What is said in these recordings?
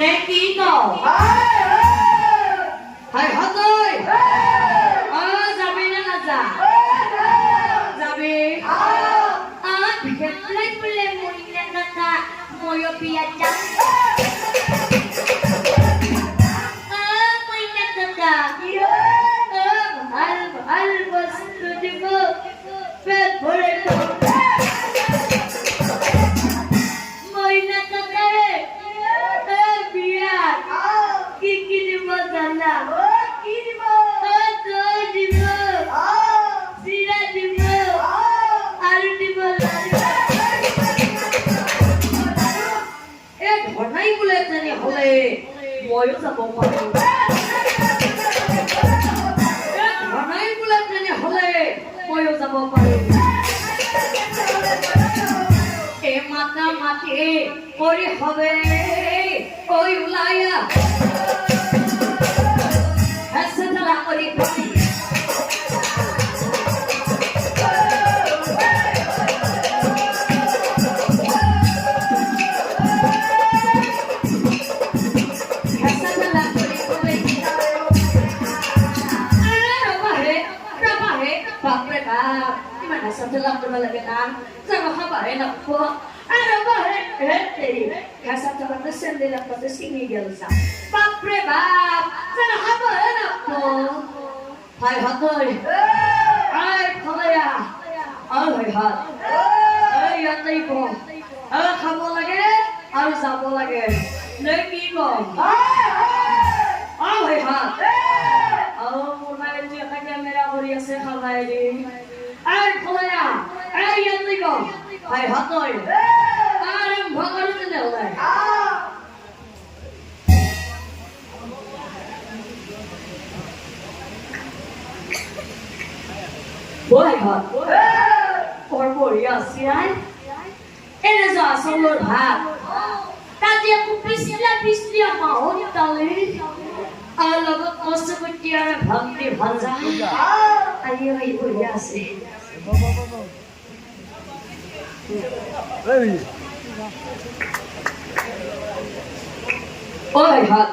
নে কি কওঁ হাই হাতৈ অ যাবি নে নাযা যাবি অ বিশেষ বোলে বোলে মৰিলে নাযা ময়ো বিয়া যাম তেনেহ'লে ময়ো যাব এই ঘনাই বোলে তেনেহ'লে ময়ো যাব পাৰোঁ এ মাতা মাতি কৰি হবে কৈ ওলাই ছিঙি গেল বাপৰে বাপ নাপাব হাই হাত ঐ আই ফলায়া আই হাই হাত এই ইয়াতে কম আৰু খাব লাগে আৰু যাব লাগে নে কি কম আই হাই হাত আৰু হাই হাত ঐ আৰম্ভ কৰোঁ তেনেহ'লে Boy, hot. Or বঢ়িয়া আছে আই এনে যা চাউলৰ ভাত তাতে আকৌ পিছলা পিছলি মাহত তালে আৰু লগত কষ্ট কৰি আৰু ভক্তি ভাজা আহি আহি বঢ়িয়া আছে। ঐ ভাত।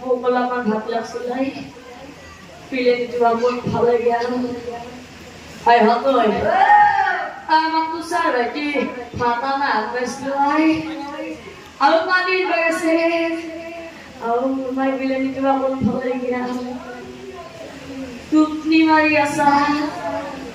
মোক অলপমান ভাত লাগছিল আই পিলে দিবা মোৰ ভালো আৰু হাই হাত ঐ আমাক তুষাৰ ভাইটি ভাতা না পাইছিলো আই আৰু পানীৰ বেগ আছে আৰু মাই বিলানী কিবা মোৰ ভালো লাগে আৰু টোপনি মাৰি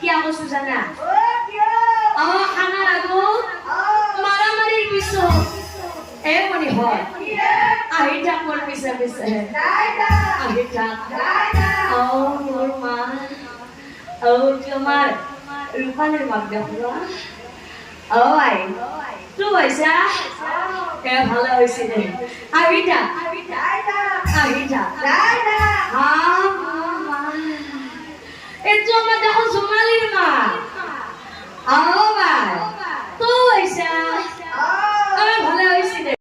কিয় কৈছো জানা অ খানাৰ আগত মাৰামাৰিৰ পিছত এ বনিহত আহি থাক মোৰ পিছে পিছে। আহি থাক। অ মোৰ মা। অ তোমাৰ ৰূপালীৰ মাক দেখুৱা অ আই। তুই পইচা? এ ভালো হয়েছে রে আবিটা আবিটা হা মা এতো আমরা দেখো সোমালির মা। আও